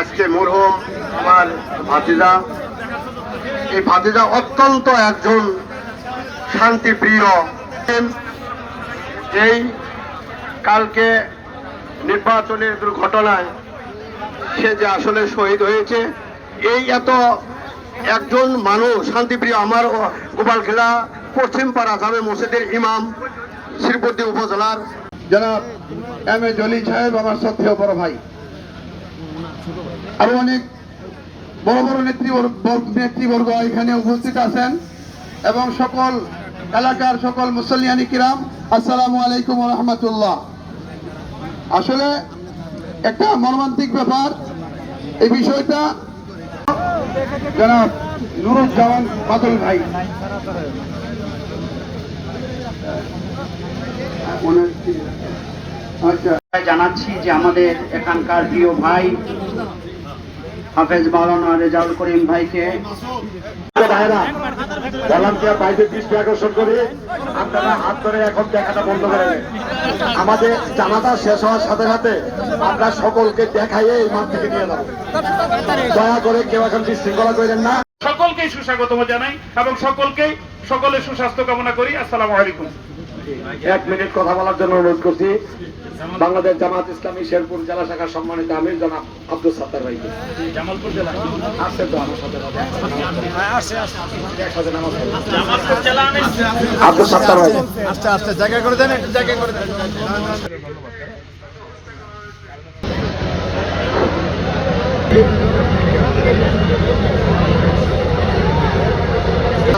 আজকে মরহুম আমার ভাতিজা। এই ভাতিজা অত্যন্ত একজন শান্তিপ্রিয় এই কালকে নির্বাচনের দুর্ঘটনায় সে যে আসলে শহীদ হয়েছে, এই এত একজন মানুষ, শান্তিপ্রিয় আমার গোপালখেলা পশ্চিমপাড়া জামে মসজিদের ইমাম শ্রীপতি উপজেলার। জনাব এম এ জলিল সাহেব, আমার শ্রদ্ধেয় বড় ভাই। আরও অনেক বড় বড় নেতৃবর্গ এখানে উপস্থিত আছেন এবং সকল এলাকার সকল মুসলিয়ানি কিরাম, আসসালামু আলাইকুম রহমতুল্লাহ। আসলে একটা মর্মান্তিক ব্যাপার, এই বিষয়টা নুরুজ্জামান বাদল ভাই। আচ্ছা। জানাচ্ছি যে আমাদের এখানকার প্রিয় ভাই হাফেজ মাওলানা রেজাউল করিম ভাইকে। জানাজা শেষ হওয়ার সাথে সাথে আমরা সকলকে দেখাইয়ে কেউ এখন বিশৃঙ্খলা করেন না। সকলকে সুস্বাগতম জানাই এবং সকলকে সকলের সুস্বাস্থ্য কামনা করি। আসসালামু আলাইকুম। এক মিনিট কথা বলার জন্য অনুরোধ করছি। বাংলাদেশ জামাত ইসলামী শেরপুর জেলা শাখার সম্মানিত আমির জনাব আব্দুল সাত্তার ভাইকে। জামালপুর জেলা আসছে তো আমার সাথে একসাথে নামাজ পড়ব। জামালপুর জেলা আমি আব্দুল সাত্তার ভাই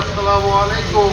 আসসালামু আলাইকুম।